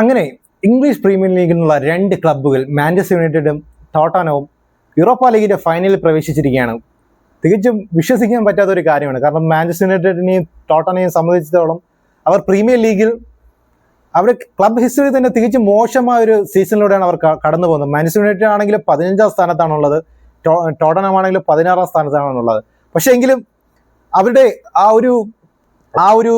അങ്ങനെ English premier ലീഗിൽ നിന്നുള്ള രണ്ട് ക്ലബ്ബുകൾ മാഞ്ചസ്റ്റർ യുണൈറ്റഡും ടോട്ടാനവും യൂറോപ്പ ലീഗിന്റെ ഫൈനലിൽ പ്രവേശിച്ചിരിക്കുകയാണ്. തികച്ചും വിശ്വസിക്കാൻ പറ്റാത്ത ഒരു കാര്യമാണ്. കാരണം മാഞ്ചസ്റ്റർ യുണൈറ്റഡിനെയും ടോട്ടനെയും സംബന്ധിച്ചിടത്തോളം അവർ പ്രീമിയർ ലീഗിൽ അവർ ക്ലബ് ഹിസ്റ്ററി തന്നെ തികച്ചും മോശമായ ഒരു സീസണിലൂടെയാണ് അവർ കടന്നു പോകുന്നത്. മാഞ്ചസ്റ്റർ യുണൈറ്റഡ് ആണെങ്കിൽ പതിനഞ്ചാം സ്ഥാനത്താണുള്ളത്. ടോട്ടനം ആണെങ്കിൽ പതിനാറാം സ്ഥാനത്താണുള്ളത്. പക്ഷേ എങ്കിലും അവരുടെ ആ ഒരു ആ ഒരു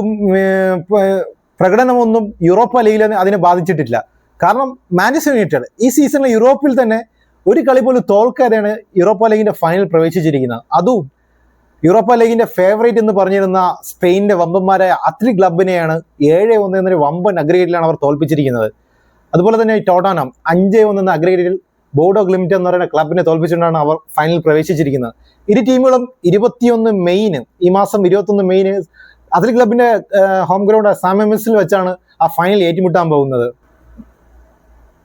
പ്രകടനമൊന്നും യൂറോപ്പ ലീഗിൽ അതിനെ ബാധിച്ചിട്ടില്ല. കാരണം മാഞ്ചസ്റ്റർ യുണൈറ്റഡ് ഈ സീസണിൽ യൂറോപ്പിൽ തന്നെ ഒരു കളി പോലും തോൽക്കാതെയാണ് യൂറോപ്പ ലീഗിന്റെ ഫൈനൽ പ്രവേശിച്ചിരിക്കുന്നത്. അതും യൂറോപ്പ ലീഗിന്റെ ഫേവറേറ്റ് എന്ന് പറഞ്ഞിരുന്ന സ്പെയിനിന്റെ വമ്പന്മാരായ അത്ലി ക്ലബിനെയാണ് ഏഴ് ഒന്ന് എന്നൊരു വമ്പൻ അഗ്രഗേറ്റിലാണ് അവർ തോൽപ്പിച്ചിരിക്കുന്നത്. അതുപോലെ തന്നെ ടോട്ടാനം അഞ്ച് ഒന്ന് എന്ന അഗ്രഗേറ്റിൽ ബോർഡോ ഗ്ലിമിറ്റ് എന്ന് പറയുന്ന ക്ലബിനെ തോൽപ്പിച്ചുകൊണ്ടാണ് അവർ ഫൈനൽ പ്രവേശിച്ചിരിക്കുന്നത്. ഇരു ടീമുകളും ഇരുപത്തിയൊന്ന് മെയിന് ഈ മാസം ഇരുപത്തൊന്ന് മെയിന് അത്ലി ക്ലബിന്റെ ഹോം ഗ്രൗണ്ട് സാമിസിൽ വെച്ചാണ് ആ ഫൈനൽ ഏറ്റുമുട്ടാൻ പോകുന്നത്.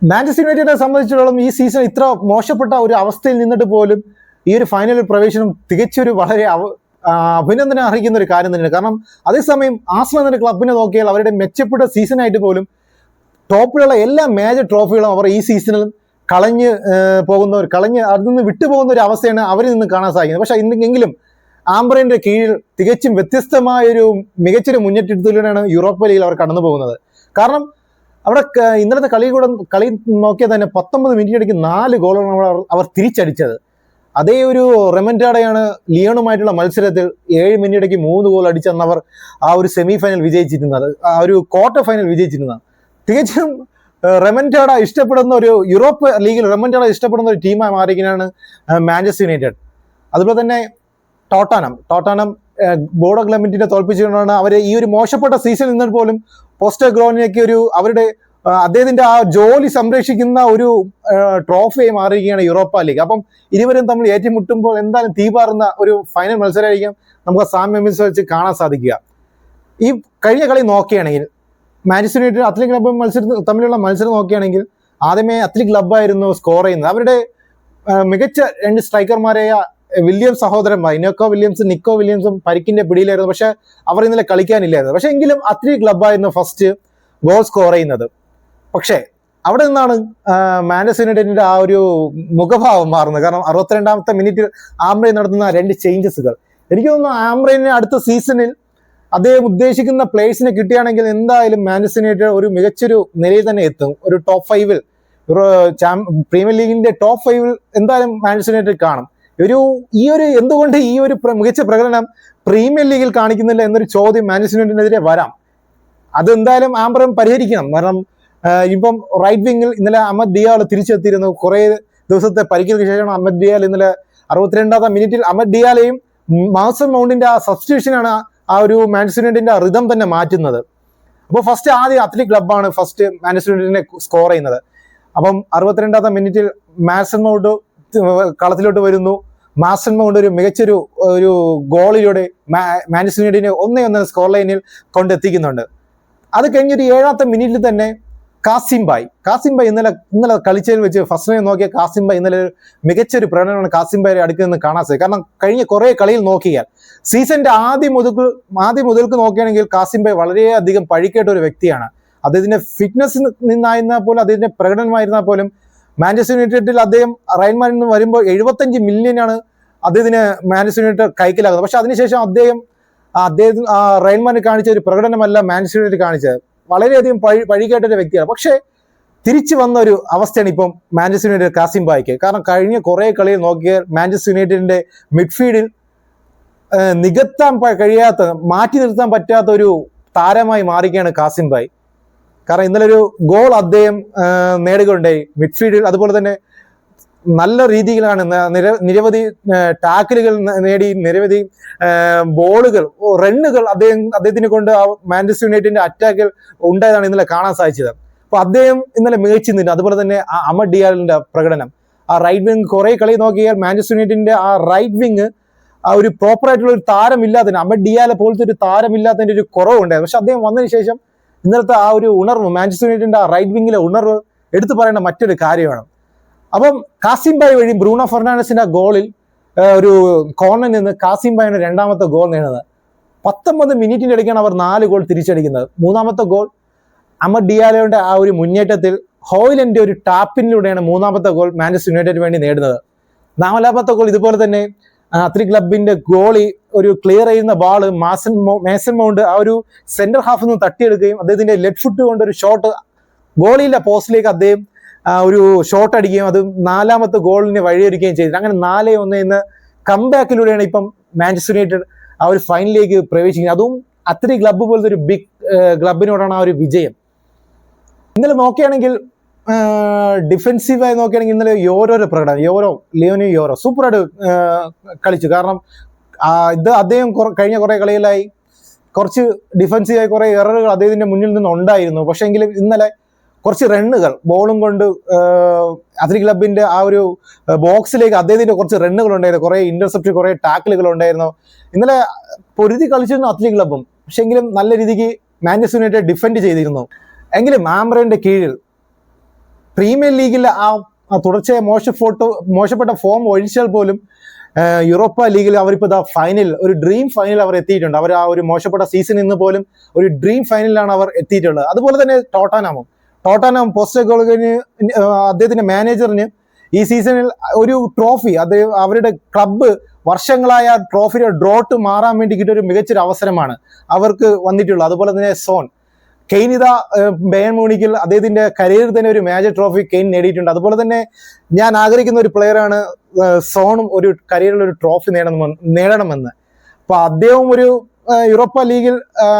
മാഞ്ചസ്റ്റർ യുണൈറ്റഡിനെ സംബന്ധിച്ചിടത്തോളം ഈ സീസൺ ഇത്ര മോശപ്പെട്ട ഒരു അവസ്ഥയിൽ നിന്നിട്ട് പോലും ഈ ഒരു ഫൈനൽ പ്രവേശനം തികച്ചൊരു വളരെ അഭിനന്ദനം അർഹിക്കുന്ന ഒരു കാര്യം തന്നെയാണ്. കാരണം അതേസമയം ആസ്മ എന്ന ക്ലബിനെ നോക്കിയാൽ അവരുടെ മെച്ചപ്പെട്ട സീസൺ ആയിട്ട് പോലും ടോപ്പിലുള്ള എല്ലാ മേജർ ട്രോഫികളും അവർ ഈ സീസണിൽ കളഞ്ഞ് പോകുന്ന ഒരു കളഞ്ഞ് അതിൽ നിന്ന് വിട്ടുപോകുന്ന ഒരു അവസ്ഥയാണ് അവരിൽ നിന്ന് കാണാൻ സാധിക്കുന്നത്. പക്ഷേ ഇന്നെങ്കിലും ആംബ്രന്റെ കീഴിൽ തികച്ചും വ്യത്യസ്തമായ ഒരു മികച്ചൊരു മുന്നേറ്റത്തിലൂടെയാണ് യൂറോപ്പ് ലീഗിൽ അവർ കടന്നു പോകുന്നത്. കാരണം അവിടെ ഇന്നലത്തെ കളി കൂടെ കളി നോക്കിയാൽ തന്നെ പത്തൊമ്പത് മിനിറ്റിനിടയ്ക്ക് നാല് ഗോളാണ് അവർ അവർ തിരിച്ചടിച്ചത്. അതേ ഒരു റെമൻഡാഡയാണ് ലിയോണുമായിട്ടുള്ള മത്സരത്തിൽ ഏഴ് മിനിറ്റിടയ്ക്ക് മൂന്ന് ഗോൾ അടിച്ചെന്നവർ ആ ഒരു സെമി ഫൈനൽ വിജയിച്ചിരുന്നത്. ആ ഒരു ക്വാർട്ടർ ഫൈനൽ വിജയിച്ചിരുന്നത്. തികച്ചും റെമന്റാഡ ഇഷ്ടപ്പെടുന്ന ഒരു യൂറോപ്പ് ലീഗിൽ റെമന്റാഡ ഇഷ്ടപ്പെടുന്ന ഒരു ടീമായി മാറിയിരിക്കുന്നതാണ് മാഞ്ചസ്റ്റർ യുണൈറ്റഡ്. അതുപോലെ തന്നെ ടോട്ടാനം. ടോട്ടാനം ബോർഡ് ഓഫ് ലെമിറ്റിനെ തോൽപ്പിച്ചുകൊണ്ടാണ് അവർ ഈ ഒരു മോശപ്പെട്ട സീസൺ നിന്നിട്ട് പോലും പോസ്റ്റർ ഗ്രോനിലേക്ക് ഒരു അവരുടെ അദ്ദേഹത്തിന്റെ ആ ജോലി സംരക്ഷിക്കുന്ന ഒരു ട്രോഫിയായി മാറിയിരിക്കുകയാണ് യൂറോപ്പ ലീഗ്. അപ്പം ഇരുവരും തമ്മിൽ ഏറ്റുമുട്ടുമ്പോൾ എന്തായാലും തീപാറുന്ന ഒരു ഫൈനൽ മത്സരമായിരിക്കും നമുക്ക് സാം മെമ്മിസ് വെച്ച് കാണാൻ സാധിക്കുക. ഈ കഴിഞ്ഞ കളി നോക്കുകയാണെങ്കിൽ മാഞ്ചസ്റ്റർ യുണൈറ്റഡ് അത്ലറ്റിക് ക്ലബ് മത്സരം തമ്മിലുള്ള മത്സരം നോക്കുകയാണെങ്കിൽ ആദ്യമേ അത്ലറ്റിക് ക്ലബ്ബായിരുന്നു സ്കോർ ചെയ്യുന്നത്. അവരുടെ മികച്ച രണ്ട് സ്ട്രൈക്കർമാരായ വില്യംസ് സഹോദരന്മാർ ഇനോക്കോ വില്യംസും നിക്കോ വില്യംസും പരിക്കിന്റെ പിടിയിലായിരുന്നു. പക്ഷെ അവർ ഇന്നലെ കളിക്കാനില്ലായിരുന്നു. പക്ഷെ എങ്കിലും അത്രയും ക്ലബ്ബായിരുന്നു ഫസ്റ്റ് ഗോൾ സ്കോർ ചെയ്യുന്നത്. പക്ഷേ അവിടെ നിന്നാണ് മാനസ് യുണൈറ്റഡിന്റെ ആ ഒരു മുഖഭാവം മാറുന്നത്. കാരണം അറുപത്തിരണ്ടാമത്തെ മിനിറ്റിൽ ആംബ്രൈൻ നടത്തുന്ന രണ്ട് ചേഞ്ചസുകൾ എനിക്ക് തോന്നുന്നു ആംബ്രൈനെ അടുത്ത സീസണിൽ അദ്ദേഹം ഉദ്ദേശിക്കുന്ന പ്ലേയേഴ്സിനെ കിട്ടുകയാണെങ്കിൽ എന്തായാലും മാനസ് യുണൈറ്റഡ് ഒരു മികച്ചൊരു നിലയിൽ തന്നെ എത്തും. ഒരു ടോപ്പ് ഫൈവിൽ പ്രീമിയർ ലീഗിന്റെ ടോപ്പ് ഫൈവിൽ എന്തായാലും മാനസ് യുണൈറ്റഡ് കാണും. ഒരു ഈ ഒരു എന്തുകൊണ്ട് ഈ ഒരു മികച്ച പ്രകടനം പ്രീമിയർ ലീഗിൽ കാണിക്കുന്നില്ല എന്നൊരു ചോദ്യം മാനേജ്മെന്റിനെതിരെ വരാം. അതെന്തായാലും ആംബ്രം പരിഹരിക്കണം. കാരണം ഇപ്പം റൈറ്റ് വിങ്ങിൽ ഇന്നലെ അഹമ്മദ് ദിയാൾ തിരിച്ചെത്തിയിരുന്നു. കുറേ ദിവസത്തെ പരിക്കിന് ശേഷമാണ് അഹമ്മദ് ദിയാൽ ഇന്നലെ അറുപത്തിരണ്ടാമത്തെ മിനിറ്റിൽ അഹമ്മദ് ദിയാലയും മാസൻ മൗണ്ടിന്റെ ആ സബ്സ്റ്റിറ്റ്യൂഷനാണ് ആ ഒരു മാഞ്ചസ്റ്റർ യുണൈറ്റഡിന്റെ റിതം തന്നെ മാറ്റുന്നത്. അപ്പോൾ ഫസ്റ്റ് ആദ്യം അത്ലറ്റിക് ക്ലബ്ബാണ് ഫസ്റ്റ് മാഞ്ചസ്റ്റർ യുണൈറ്റഡിനെ സ്കോർ ചെയ്യുന്നത്. അപ്പം അറുപത്തിരണ്ടാമത്തെ മിനിറ്റിൽ മാസൺ മൗണ്ട് കളത്തിലോട്ട് വരുന്നു. മാസൻ മൗണ്ട് ഒരു മികച്ചൊരു ഒരു ഗോളിലൂടെ മാ- ഒന്നേ ഒന്ന് സ്കോർ ലൈനിൽ കൊണ്ടെത്തിക്കുന്നുണ്ട്. അത് കഴിഞ്ഞൊരു ഏഴാമത്തെ മിനിറ്റിൽ തന്നെ കാസിം ബായ്. കാസിം ബായ് ഇന്നലെ ഇന്നലെ കളിച്ചതിൽ വെച്ച് ഫസ്റ്റ് ടൈം നോക്കിയ കാസിം ബായ് ഇന്നലെ ഒരു മികച്ചൊരു പ്രകടനമാണ് കാസിം ബായ് അടുത്ത് നിന്ന് കാണാൻ സാധിക്കും കാരണം കഴിഞ്ഞ കുറേ കളിയിൽ നോക്കിയാൽ സീസണിന്റെ ആദ്യം മുതൽക്ക് ആദ്യം മുതൽക്ക് നോക്കുകയാണെങ്കിൽ കാസിം ബായ് വളരെയധികം പഴിക്കേട്ട ഒരു വ്യക്തിയാണ്. അദ്ദേഹത്തിന്റെ ഫിറ്റ്നസ് നിന്നായിരുന്നാൽ പോലും അദ്ദേഹത്തിന്റെ പ്രകടനമായിരുന്നാൽ പോലും മാഞ്ചസ്റ്റർ യുണൈറ്റഡിൽ അദ്ദേഹം റൈൻമാൻ നിന്ന് വരുമ്പോൾ എഴുപത്തഞ്ച് മില്യനാണ് അദ്ദേഹത്തിന് മാഞ്ചസ്റ്റർ യുണൈറ്റഡ് കൈക്കലാകുന്നത് പക്ഷെ അതിനുശേഷം അദ്ദേഹം അദ്ദേഹത്തിന് അദ്ദേഹം ആ കാണിച്ച ഒരു പ്രകടനമല്ല മാഞ്ചസ്റ്റർ യുണൈറ്റഡ് കാണിച്ചത്. വളരെയധികം പഴി പഴികേട്ട ഒരു വ്യക്തിയാണ്. പക്ഷേ തിരിച്ചു വന്ന ഒരു അവസ്ഥയാണ് ഇപ്പം മാഞ്ചസ്റ്റർ യുണൈറ്റഡ് കാസിം ബായ്ക്ക്. കാരണം കഴിഞ്ഞ കുറേ കളിയിൽ നോക്കിയാൽ മാഞ്ചസ്റ്റർ യുണൈറ്റഡിന്റെ മിഡ്ഫീൽഡിൽ നികത്താൻ കഴിയാത്ത മാറ്റി നിർത്താൻ പറ്റാത്ത ഒരു താരമായി മാറുകയാണ് കാസിം ബായ്. കാരണം ഇന്നലെ ഒരു ഗോൾ അദ്ദേഹം നേടുകയുണ്ടായി. മിഡ്ഫീൽഡിൽ അതുപോലെ തന്നെ നല്ല രീതിയിലാണ് നിരവധി ടാക്കിലുകൾ നേടി നിരവധി ബോളുകൾ റണ്ണുകൾ അദ്ദേഹം അദ്ദേഹത്തിനെ കൊണ്ട് ആ മാഞ്ചസ്റ്റർ യുണൈറ്റഡിന്റെ അറ്റാക്കിൽ ഉണ്ടായതാണ് ഇന്നലെ കാണാൻ സാധിച്ചത്. അപ്പൊ അദ്ദേഹം ഇന്നലെ മികച്ചു നിന്നു അതുപോലെ തന്നെ ആ അമർ ഡിയാലിന്റെ പ്രകടനം. ആ റൈറ്റ് വിങ് കുറെ കളി നോക്കിയാൽ മാഞ്ചസ്റ്റർ യുണൈറ്റഡിന്റെ ആ റൈറ്റ് വിങ് ആ ഒരു പ്രോപ്പറായിട്ടുള്ള ഒരു താരമില്ലാത്തതിന് അമർ ഡിയാലെ പോലത്തെ ഒരു താരമില്ലാത്തതിന്റെ ഒരു കുറവുണ്ടായിരുന്നു. പക്ഷെ അദ്ദേഹം വന്നതിന് ശേഷം ഇന്നലത്തെ ആ ഒരു ഉണർവ് മാഞ്ചസ്റ്റർ യുണൈറ്റഡിന്റെ ആ റൈറ്റ് വിങ്ങിലെ ഉണർവ് എടുത്തു പറയേണ്ട മറ്റൊരു കാര്യമാണ്. അപ്പം കാസിം ബായ് വഴി ബ്രൂണോ ഫെർണാണ്ടസിന്റെ ഗോളിൽ ഒരു കോർണറിൽ നിന്ന് കാസിം ബായാണ് രണ്ടാമത്തെ ഗോൾ നേടുന്നത്. പത്തൊമ്പത് മിനിറ്റിന്റെ ഇടയ്ക്കാണ് അവർ നാല് ഗോൾ തിരിച്ചടിക്കുന്നത്. മൂന്നാമത്തെ ഗോൾ അമർ ഡിയാലോയുടെ ആ ഒരു മുന്നേറ്റത്തിൽ ഹോയിലന്റെ ഒരു ടാപ്പിനിലൂടെയാണ് മൂന്നാമത്തെ ഗോൾ മാഞ്ചസ്റ്റർ യുണൈറ്റഡിന് വേണ്ടി നേടുന്നത്. നാലാമത്തെ ഗോൾ ഇതുപോലെ തന്നെ അത്രി ക്ലബിന്റെ ഗോളി ഒരു ക്ലിയർ ചെയ്യുന്ന ബാൾ മാസൻ മേസൻ മൗണ്ട് ആ ഒരു സെന്റർ ഹാഫിൽ നിന്ന് തട്ടിയെടുക്കുകയും അദ്ദേഹത്തിന്റെ ലെഫ്റ്റ് ഫുട്ട് കൊണ്ട് ഒരു ഷോട്ട് ഗോളിയിലെ പോസ്റ്റിലേക്ക് അദ്ദേഹം ഒരു ഷോട്ട് അടിക്കുകയും അത് നാലാമത്തെ ഗോളിന് വഴിയൊരുക്കുകയും ചെയ്തു. അങ്ങനെ നാല് ഒന്ന് എന്ന കംബാക്കിലൂടെയാണ് ഇപ്പം മാഞ്ചസ്റ്റർ യുണൈറ്റഡ് ആ ഒരു ഫൈനലിലേക്ക് പ്രവേശിക്കുന്നത്. അതും അത്രി ക്ലബ്ബ് പോലത്തെ ഒരു ബിഗ് ക്ലബിനോടാണ് ആ ഒരു വിജയം. ഇന്നലെ നോക്കുകയാണെങ്കിൽ ഡിഫെൻസീവായി നോക്കുകയാണെങ്കിൽ ഇന്നലെ യോരോരോ പ്രകടനം യോരോ ലിയോനിയോ യോറോ സൂപ്പറായിട്ട് കളിച്ചു. കാരണം ഇത് അദ്ദേഹം കഴിഞ്ഞ കുറേ കളികളായി കുറച്ച് ഡിഫെൻസീവായി കുറേ എററുകൾ അദ്ദേഹത്തിന്റെ മുന്നിൽ നിന്ന് ഉണ്ടായിരുന്നു പക്ഷേ എങ്കിലും ഇന്നലെ കുറച്ച് റണ്ണുകൾ ബോളും കൊണ്ട് അത്ലറ്റിക് ക്ലബിന്റെ ആ ഒരു ബോക്സിലേക്ക് അദ്ദേഹത്തിന്റെ കുറച്ച് റണ്ണുകൾ ഉണ്ടായിരുന്നു. കുറേ ഇന്റർസെപ്റ്റ് കുറേ ടാക്കിളുകൾ ഉണ്ടായിരുന്നു. ഇന്നലെ പൊരുതി കളിച്ചിരുന്നു അത്ലി ക്ലബും പക്ഷേ എങ്കിലും നല്ല രീതിക്ക് മാഞ്ചസ്റ്റർ യുണൈറ്റഡ് ഡിഫെൻഡ് ചെയ്തിരുന്നു. എങ്കിലും ആംബ്രയുടെ കീഴിൽ പ്രീമിയർ ലീഗിൽ ആ തുടർച്ചയായ മോശ ഫോട്ടോ മോശപ്പെട്ട ഫോം ഒഴിച്ചാൽ പോലും യൂറോപ്പ ലീഗിൽ അവരിപ്പോൾ ഇതാ ഫൈനൽ ഒരു ഡ്രീം ഫൈനൽ അവർ എത്തിയിട്ടുണ്ട്. അവർ ആ ഒരു മോശപ്പെട്ട സീസൺ നിന്ന് പോലും ഒരു ഡ്രീം ഫൈനലിലാണ് അവർ എത്തിയിട്ടുള്ളത്. അതുപോലെ തന്നെ ടോട്ടാനാമും. ടോട്ടാനാം പോസ്റ്റ് ഗോളിന് അദ്ദേഹത്തിന്റെ മാനേജറിന് ഈ സീസണിൽ ഒരു ട്രോഫി അദ്ദേഹം അവരുടെ ക്ലബ്ബ് വർഷങ്ങളായ ട്രോഫിയുടെ ഡ്രോട്ട് മാറാൻ വേണ്ടി കിട്ടിയ ഒരു മികച്ചൊരു അവസരമാണ് അവർക്ക് വന്നിട്ടുള്ളത്. അതുപോലെ തന്നെ സോൺ. കെയ്ൻ ഇതാ ബേൺ മൂണിക്കിൽ അദ്ദേഹത്തിന്റെ കരിയറിൽ തന്നെ ഒരു മേജർ ട്രോഫി കെയിൻ നേടിയിട്ടുണ്ട്. അതുപോലെ തന്നെ ഞാൻ ആഗ്രഹിക്കുന്ന ഒരു പ്ലെയറാണ് സോണും ഒരു കരിയറിൽ ഒരു ട്രോഫി നേടണമെന്ന് നേടണമെന്ന്. അപ്പൊ അദ്ദേഹം ഒരു യൂറോപ്പ ലീഗിൽ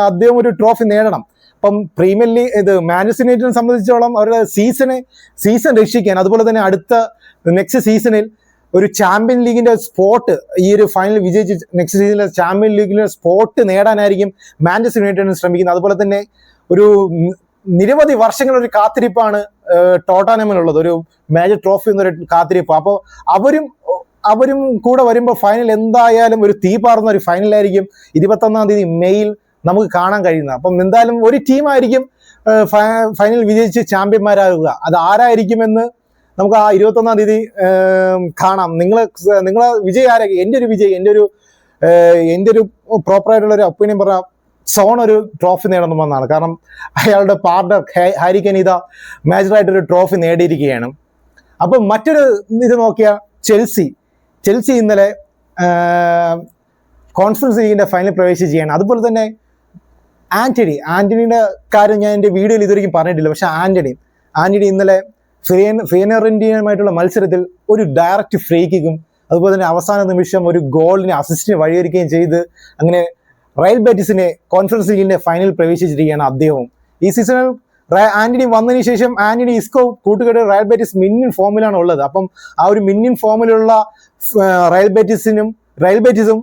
അദ്ദേഹം ഒരു ട്രോഫി നേടണം. അപ്പം പ്രീമിയർ ലീഗ് ഇത് മാഞ്ചസ്റ്റർ യുണൈറ്റഡിനെ സംബന്ധിച്ചോളം അവരുടെ സീസണെ സീസൺ രക്ഷിക്കാൻ അതുപോലെ തന്നെ അടുത്ത നെക്സ്റ്റ് സീസണിൽ ഒരു ചാമ്പ്യൻ ലീഗിന്റെ സ്പോട്ട് ഈ ഒരു ഫൈനൽ വിജയിച്ച് നെക്സ്റ്റ് സീസണിലെ ചാമ്പ്യൻ ലീഗിലെ സ്പോട്ട് നേടാനായിരിക്കും മാഞ്ചസ്റ്റർ യുണൈറ്റഡിന് ശ്രമിക്കുന്നത്. അതുപോലെ തന്നെ ഒരു നിരവധി വർഷങ്ങളൊരു കാത്തിരിപ്പാണ് ടോട്ടാനമിനുള്ളത് ഒരു മേജർ ട്രോഫി എന്നൊരു കാത്തിരിപ്പ്. അപ്പോൾ അവരും അവരും കൂടെ വരുമ്പോൾ ഫൈനൽ എന്തായാലും ഒരു തീ പാർന്ന ഒരു ഫൈനലായിരിക്കും ഇരുപത്തൊന്നാം തീയതി മെയ്യിൽ നമുക്ക് കാണാൻ കഴിയുന്നത്. അപ്പം എന്തായാലും ഒരു ടീമായിരിക്കും ഫൈനൽ വിജയിച്ച് ചാമ്പ്യന്മാരാകുക. അത് ആരായിരിക്കുമെന്ന് നമുക്ക് ആ ഇരുപത്തൊന്നാം തീയതി കാണാം. നിങ്ങൾ നിങ്ങളെ വിജയ് ആരൊക്കെ എന്റെ ഒരു വിജയ് എന്റെ ഒരു എന്റെ ഒരു പ്രോപ്പറായിട്ടുള്ള ഒരു ഒപ്പീനിയൻ പറഞ്ഞാൽ സോൺ ഒരു ട്രോഫി നേടണമെന്നാണ് കാരണം അയാളുടെ പാർട്ണർ ഹാരി കനീത മേജറായിട്ടൊരു ട്രോഫി നേടിയിരിക്കുകയാണ്. അപ്പം മറ്റൊരു ഇത് നോക്കിയ ചെൽസി. ചെൽസി ഇന്നലെ കോൺഫറൻസ് ലീഗിന്റെ ഫൈനൽ പ്രവേശിക്കുകയാണ് അതുപോലെ തന്നെ ആന്റണി. ആന്റണിയുടെ കാര്യം ഞാൻ എന്റെ വീഡിയോയിൽ ഇതുവരെയും പറഞ്ഞിട്ടില്ല. പക്ഷേ ആന്റണി ആന്റണി ഇന്നലെ ഫിയൻ ഫിയനറിന്റെയുമായിട്ടുള്ള മത്സരത്തിൽ ഒരു ഡയറക്റ്റ് ഫ്രീ കിക്കും അതുപോലെ തന്നെ അവസാന നിമിഷം ഒരു ഗോളിന് അസിസ്റ്റിന് വഴിയൊരുക്കുകയും ചെയ്ത് അങ്ങനെ റയൽ ബെറ്റിസിനെ കോൺഫറൻസ് ലീഗിന്റെ ഫൈനൽ പ്രവേശിച്ചിരിക്കുകയാണ് അദ്ദേഹവും. ഈ സീസണിൽ ആന്റണി വന്നതിന് ശേഷം ആന്റണി ഇസ്കോ കൂട്ടുകെട്ട് റയൽ ബെറ്റിസ് മിന്നിൻ ഫോമിലാണ് ഉള്ളത്. അപ്പം ആ ഒരു മിന്നിൻ ഫോമിലുള്ള റയൽ ബെറ്റിസിനും റയൽ ബെറ്റിസും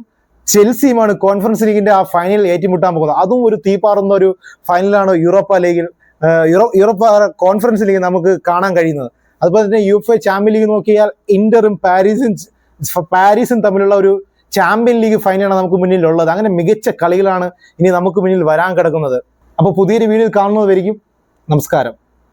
ചെൽസിയുമാണ് കോൺഫറൻസ് ലീഗിന്റെ ആ ഫൈനൽ ഏറ്റുമുട്ടാൻ പോകുന്നത്. അതും ഒരു തീപ്പാറുന്ന ഒരു ഫൈനലാണ് യൂറോപ്പ ലീഗിൽ യൂറോ യൂറോപ്പ കോൺഫറൻസ് ലീഗ് നമുക്ക് കാണാൻ കഴിയുന്നത്. അതുപോലെ തന്നെ യു എഫ് ചാമ്പ്യൻ ലീഗ് നോക്കിയാൽ ഇന്ററും പാരീസും പാരീസും തമ്മിലുള്ള ഒരു ചാമ്പ്യൻ ലീഗ് ഫൈനലാണ് നമുക്ക് മുന്നിലുള്ളത്. അങ്ങനെ മികച്ച കളികളാണ് ഇനി നമുക്ക് മുന്നിൽ വരാൻ കിടക്കുന്നത്. അപ്പോൾ പുതിയൊരു വീഡിയോയിൽ കാണുന്നതായിരിക്കും നമസ്കാരം.